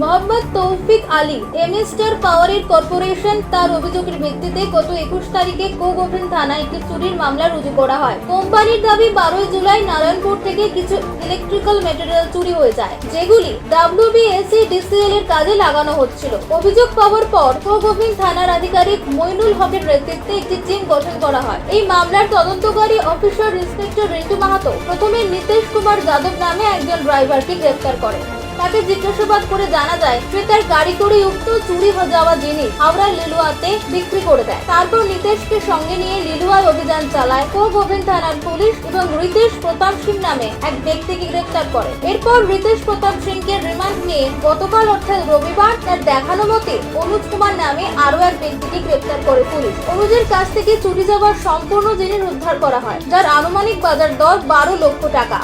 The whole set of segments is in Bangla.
মোহাম্মদ তৌফিক আলী, এমএস্টার পাওয়ারের কর্পোরেশন, তার অভিযোগের ভিত্তিতে গত একুশ তারিখে কোগোভিন থানায় একটি চুরির মামলা রুজু করা হয়। কোম্পানির দাবি, বারোই জুলাই নারায়ণপুর থেকে কিছু ইলেকট্রিক্যাল মেটেরিয়াল চুরি হয়ে যায়, যেগুলি ডাব্লিউবিএসসি ডিসিএল এর কাজে লাগানো হচ্ছিল। অভিযোগ পাওয়ার পর কোগোভিন থানার আধিকারিক মইনুল হকের নেতৃত্বে একটি টিম গঠন করা হয়। এই মামলার তদন্তকারী অফিসার ইন্সপেক্টর রিন্টু মাহাতো প্রথমে নিতেশ কুমার যাদব নামে একজন ড্রাইভারকে গ্রেফতার করে তাকে জিজ্ঞাসাবাদ করে জানা যায়, সে তার গাড়ি করে উক্ত চুরি হয়ে যাওয়া জিনিস হাওড়ার লিলুয়াতে বিক্রি করে দেয়। তারপর নিতেশকে সঙ্গে নিয়ে লিলুয়ায় অভিযান চালায় কো গোবিন্দ থানার পুলিশ এবং রিতেশ প্রতাপ সিং নামে এক ব্যক্তিকে গ্রেফতার করে। এরপর রিতেশ প্রতাপ সিংকে রিমান্ড নিয়ে গতকাল অর্থাৎ রবিবার তার দেখানো মতে অনুজ কুমার নামে আরও এক ব্যক্তিকে গ্রেফতার করে পুলিশ। অনুজের কাছ থেকে চুরি যাওয়ার সম্পূর্ণ জিনিস উদ্ধার করা হয়, যার আনুমানিক বাজার দর বারো লক্ষ টাকা।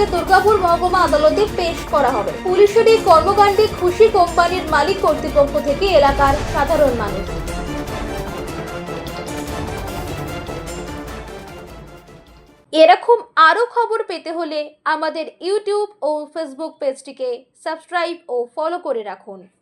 তাকে দুর্গাপুর মহকুমা আদালতে পেশ করা হবে। পুলিশের এই কর্মকাণ্ডে খুশি কোম্পানির মালিক কর্তৃপক্ষ থেকে এলাকার সাধারণ মানুষ। এরকম আরও খবর পেতে হলে আমাদের ইউটিউব ও ফেসবুক পেজটিকে সাবস্ক্রাইব ও ফলো করে রাখুন।